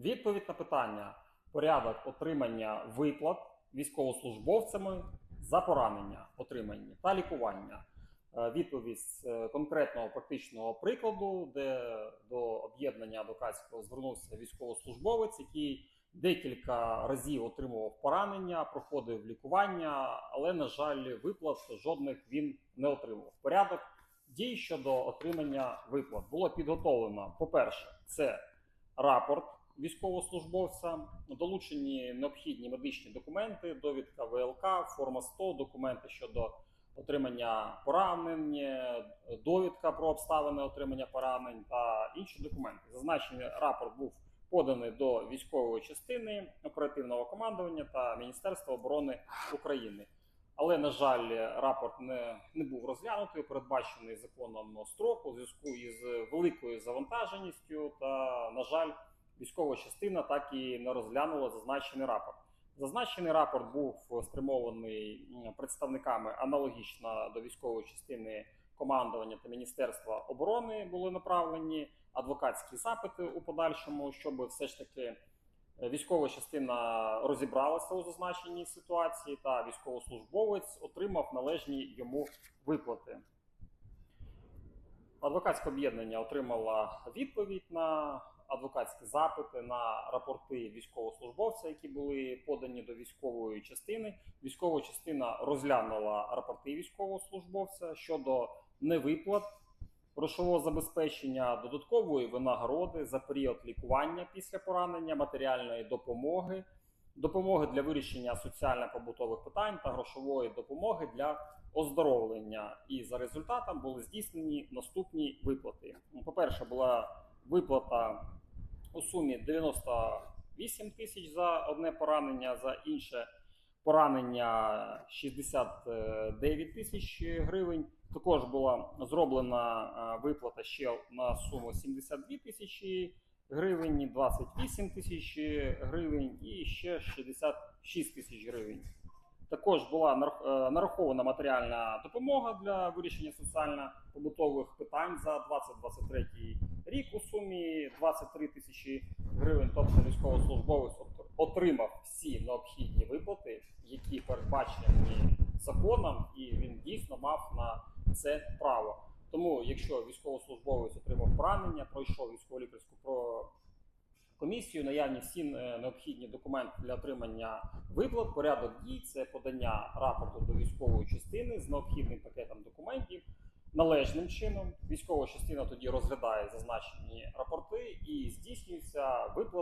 Відповідь на питання: порядок отримання виплат військовослужбовцями за поранення отримані та лікування. Е, Відповідь е, конкретного практичного прикладу, де до об'єднання адвокатського звернувся військовослужбовець, який декілька разів отримував поранення, проходив лікування, але, на жаль, виплат жодних він не отримував. Порядок дій щодо отримання виплат було підготовлено. По-перше, це рапорт військовослужбовця, долучені необхідні медичні документи, довідка ВЛК, форма 100, документи щодо отримання поранень, довідка про обставини отримання поранень та інші документи. Зазначений рапорт був поданий до військової частини оперативного командування та Міністерства оборони України. Але, на жаль, рапорт не, не був розглянутий, передбачений законом строку у зв'язку із великою завантаженістю. Та, на жаль, військова частина так і не розглянула зазначений рапорт. Зазначений рапорт був спрямований представниками аналогічно до військової частини командування та Міністерства оборони були направлені адвокатські запити у подальшому, щоб все ж таки е, військова частина розібралася у зазначеній ситуації, та військовослужбовець отримав належні йому виплати. Адвокатське об'єднання отримало відповідь на адвокатські запити на рапорти військовослужбовця, які були подані до військової частини. Військова частина розглянула рапорти військовослужбовця щодо невиплат грошового забезпечення, додаткової винагороди за період лікування після поранення, матеріальної допомоги, допомоги для вирішення соціально-побутових питань та грошової допомоги для оздоровлення. І за результатом були здійснені наступні виплати. По-перше, була виплата у сумі 98 тисяч за одне поранення, за інше поранення 69 тисяч гривень. Також була зроблена е, виплата ще на суму 72 тисячі гривень, 28 тисяч гривень і ще 66 тисяч гривень. Також була е, нарахована матеріальна допомога для вирішення соціально-побутових питань за 2023 рік у сумі 23 тисячі гривень. Тобто військовослужбовець отримав всі необхідні виплати, які передбачені законом, і він дійсно мав на це право. Тому, якщо військовослужбовець отримав поранення, пройшов військово-лікарську комісію, наявні всі е, необхідні документи для отримання виплат, порядок дій це подання рапорту до військової частини з необхідним пакетом документів. Належним чином військова частина тоді розглядає зазначені рапорти і здійснюється виплата.